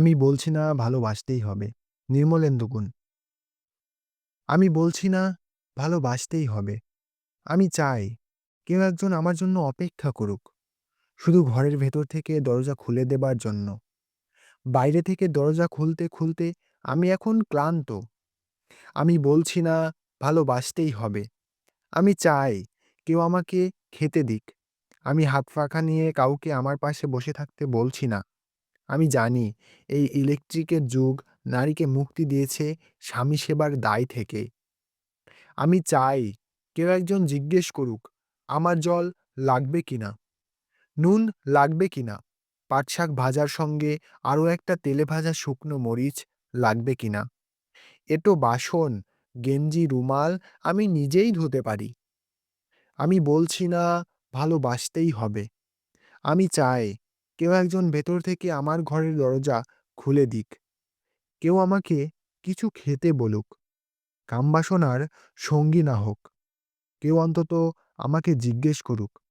আমি বলছি না ভালোবাসতেই হবে। নির্মলেন্দু গুণ। আমি বলছি না ভালোবাসতেই হবে। আমি চাই কেউ একজন আমার জন্য অপেক্ষা করুক। শুধু ঘরের ভেতর থেকে দরজা খুলে দেবার জন্য। বাইরে থেকে দরজা খুলতে, খুলতে আমি এখন ক্লান্ত। আমি বলছি না ভালোবাসতেই হবে। আমি চাই কেউ আমাকে খেতে দিক। আমি হাত ফাঁকা নিয়ে কাউকে আমার পাশে বসে থাকতে বলছি না। আমি জানি এই ইলেকট্রিকের যুগ নারীকে মুক্তি দিয়েছে স্বামী সেবার দায় থেকে। আমি চাই কেউ একজন জিজ্ঞেস করুক, আমার জল লাগবে কিনা? নুন লাগবে কি কিনা? পাটশাক ভাজার সঙ্গে আরও একটা তেলে ভাজা শুকনো মরিচ লাগবে কিনা? এটো বাসন, গেঞ্জি, রুমাল আমি নিজেই ধুতে পারি। আমি বলছি না ভালোবাসতেই হবে। আমি চাই কেউ একজন ভেতর থেকে আমার ঘরের দরজা খুলে দিক। কেউ আমাকে কিছু খেতে বলুক। কামবাসনার সঙ্গী না হোক। কেউ অন্তত আমাকে জিজ্ঞেস করুক,